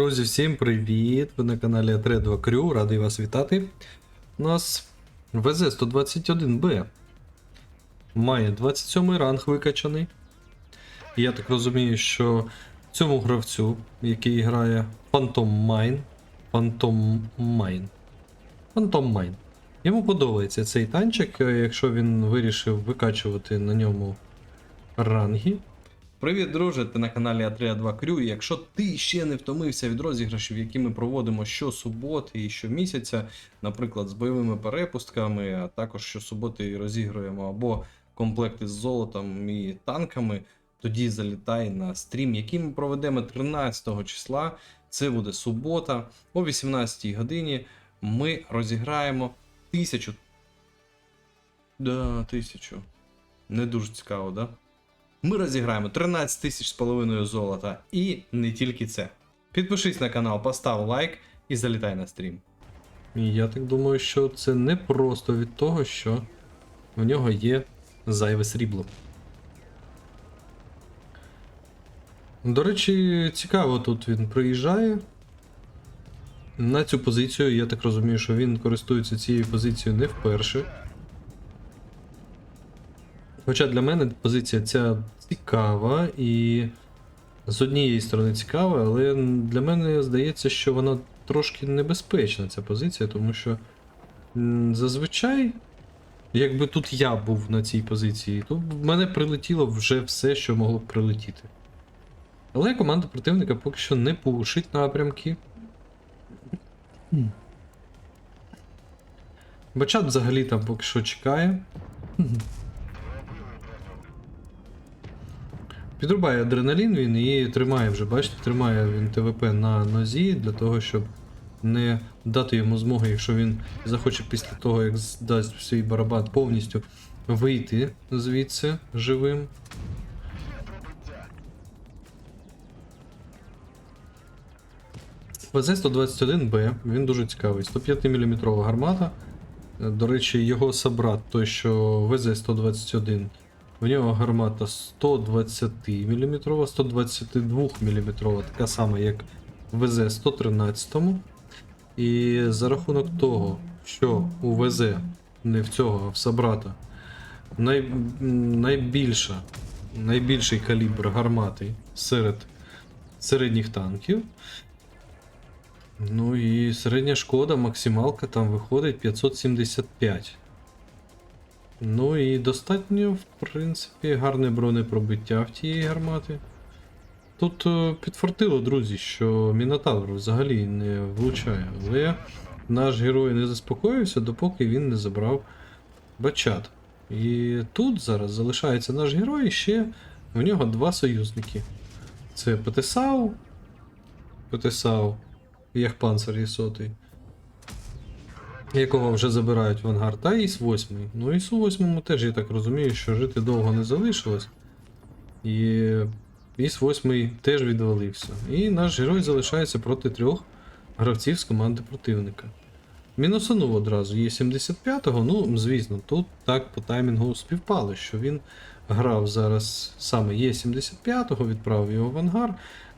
Друзі, всім привіт! Ви на каналі Атредва Крю, радий вас вітати. У нас ВЗ-121Б. Має 27 ранг викачаний. Я так розумію, що цьому гравцю, який грає Phantom Mine. Phantom Mine. Phantom Mine. Йому подобається цей танчик, е, якщо він вирішив викачувати на ньому ранги. Привіт, друже! Ти на каналі А3 2 Крю. І Якщо ти ще не втомився від розіграшів, які ми проводимо щосуботи і щомісяця, наприклад, з бойовими перепустками, а також щосуботи розігруємо або комплекти з золотом і танками, тоді залітай на стрім, який ми проведемо 13 числа. Це буде субота, о 18 годині. Ми розіграємо тисячу. Да, тисячу. Не дуже цікаво, да? Ми розіграємо 13 тисяч з половиною золота. І не тільки це. Підпишись на канал, постав лайк і залітай на стрім. Я так думаю, що це не просто від того, що в нього є зайве срібло. До речі, цікаво, тут він приїжджає. На цю позицію, я так розумію, що він користується цією позицією не вперше. Хоча для мене позиція ця цікава і з однієї сторони цікава, але для мене здається, що вона трошки небезпечна, ця позиція, тому що зазвичай, якби тут я був на цій позиції, то в мене прилетіло вже все, що могло б прилетіти. Але команда противника поки що не пушить напрямки. Бачат взагалі там поки що чекає. Підрубає адреналін він і тримає вже, бачите, тримає він ТВП на нозі для того, щоб не дати йому змоги, якщо він захоче після того, як здасть свій барабан повністю вийти звідси живим. ВЗ-121Б, він дуже цікавий. 105 мм гармата. До речі, його собрат, той, що ВЗ-121, в нього гармата 120 мм, 122 мм, така сама, як в ВЗ-113. І за рахунок того, що у ВЗ, не в цього, а в собрата, най, найбільша, найбільший калібр гармати серед середніх танків. Ну і середня шкода, максималка там виходить 575. Ну і достатньо, в принципі, гарне бронепробиття в тієї гармати. Тут е, підфартило, друзі, що Мінотавр взагалі не влучає, але наш герой не заспокоївся, допоки він не забрав бачат. І тут зараз залишається наш герой, і ще в нього два союзники. Це ПТСАУ. ПТСАУ, як панцир є сотий якого вже забирають в ангар, та іс 8. Ну іс 8 теж я так розумію, що жити довго не залишилось. І іс 8 теж відвалився. І наш герой залишається проти трьох гравців з команди противника. Мінусанув одразу є 75-го, ну, звісно, тут так по таймінгу співпало, що він грав зараз саме є 75-го, відправив його в ангар.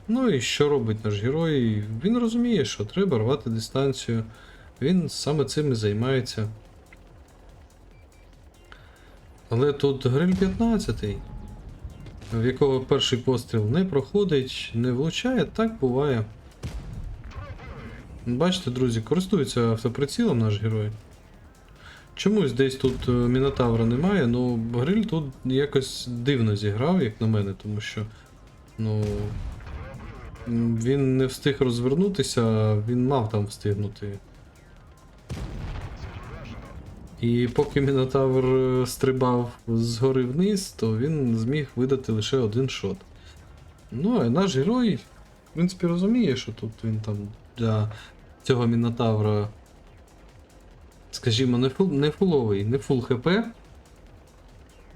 Ну і що робить наш герой? Він розуміє, що треба рвати дистанцію. Він саме цим і займається. Але тут гриль 15, в якого перший постріл не проходить, не влучає, так буває. Бачите, друзі, користується автоприцілом наш герой. Чомусь десь тут е, Мінотавра немає, ну гриль тут якось дивно зіграв, як на мене, тому що. Ну. Він не встиг розвернутися, він мав там встигнути. І поки Мінотавр е, стрибав згори вниз, то він зміг видати лише один шот. Ну, а наш герой, в принципі, розуміє, що тут він там для цього Мінотавра, скажімо, не, фул, не фуловий, не фул ХП.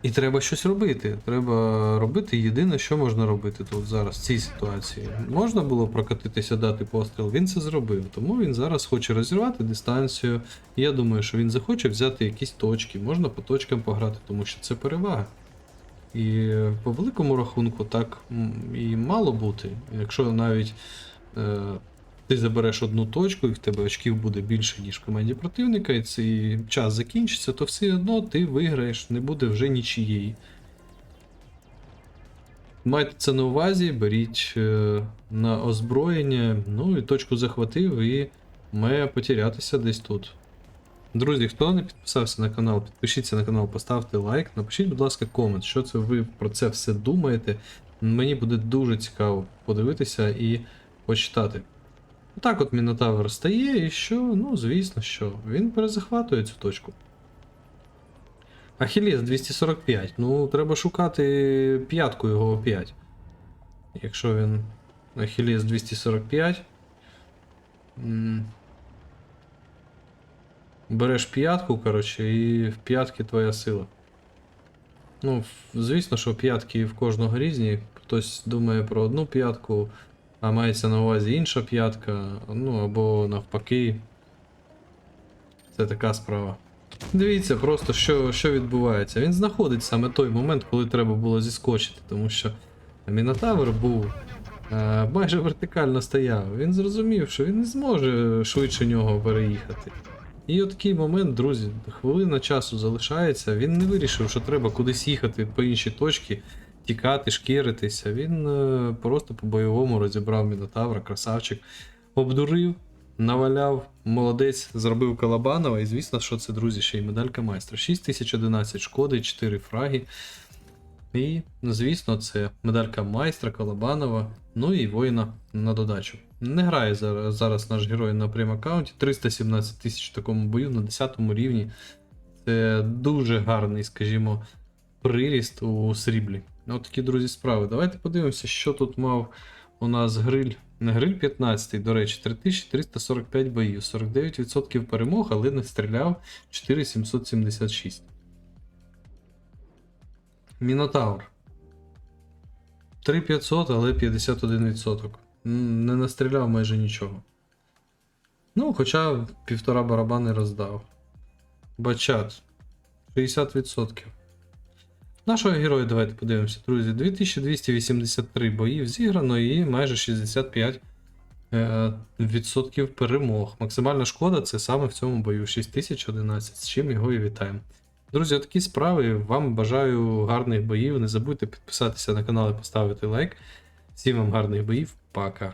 І треба щось робити. Треба робити єдине, що можна робити тут зараз, в цій ситуації. Можна було прокатитися, дати постріл, він це зробив. Тому він зараз хоче розірвати дистанцію. Я думаю, що він захоче взяти якісь точки, можна по точкам пограти, тому що це перевага. І по великому рахунку так і мало бути. Якщо навіть е, Ти забереш одну точку, і в тебе очків буде більше, ніж в команді противника, і цей час закінчиться, то все одно ти виграєш, не буде вже нічиєї. Майте це на увазі, беріть е, на озброєння, ну і точку захватив і має потерятися десь тут. Друзі, хто не підписався на канал, підпишіться на канал, поставте лайк, напишіть, будь ласка, комент, що це ви про це все думаєте. Мені буде дуже цікаво подивитися і почитати. Так от Мінотавр стає, і що, ну, звісно, що він перезахватує цю точку. Ахіліс 245. Ну, треба шукати п'ятку його опять. Якщо він. Ахіліс 245. м, Береш п'ятку, коротше, і в п'ятки твоя сила. Ну, звісно, що п'ятки в кожного різні. Хтось думає про одну п'ятку, а мається на увазі інша п'ятка, ну або навпаки. Це така справа. Дивіться просто, що, що відбувається. Він знаходить саме той момент, коли треба було зіскочити, тому що Мінотавр був е, майже вертикально стояв. Він зрозумів, що він не зможе швидше нього переїхати. І от такий момент, друзі, хвилина часу залишається. Він не вирішив, що треба кудись їхати по іншій точці, тікати, шкіритися. Він е, просто по-бойовому розібрав Мінотавра, красавчик, обдурив, наваляв, молодець, зробив Калабанова. І звісно, що це, друзі, ще й медалька майстра. 6011 шкоди, 4 фраги. І, звісно, це медалька майстра Калабанова, ну і воїна на додачу. Не грає зараз, зараз наш герой на прем аккаунті. 317 тисяч в такому бою на 10 рівні. Це дуже гарний, скажімо, приріст у сріблі. От такі, друзі, справи. Давайте подивимося, що тут мав у нас гриль. Не гриль 15, до речі, 3345 боїв, 49% перемог, але не стріляв 4776. Мінотавр. 3500, але 51%. Не настріляв майже нічого. Ну, хоча півтора барабани роздав. Бачат. 60%. Нашого героя давайте подивимося, друзі. 2283 боїв зіграно і майже 65 е, відсотків перемог. Максимальна шкода це саме в цьому бою 6011, з чим його і вітаємо. Друзі, такі справи. Вам бажаю гарних боїв. Не забудьте підписатися на канал і поставити лайк. Всім вам гарних боїв. Пока.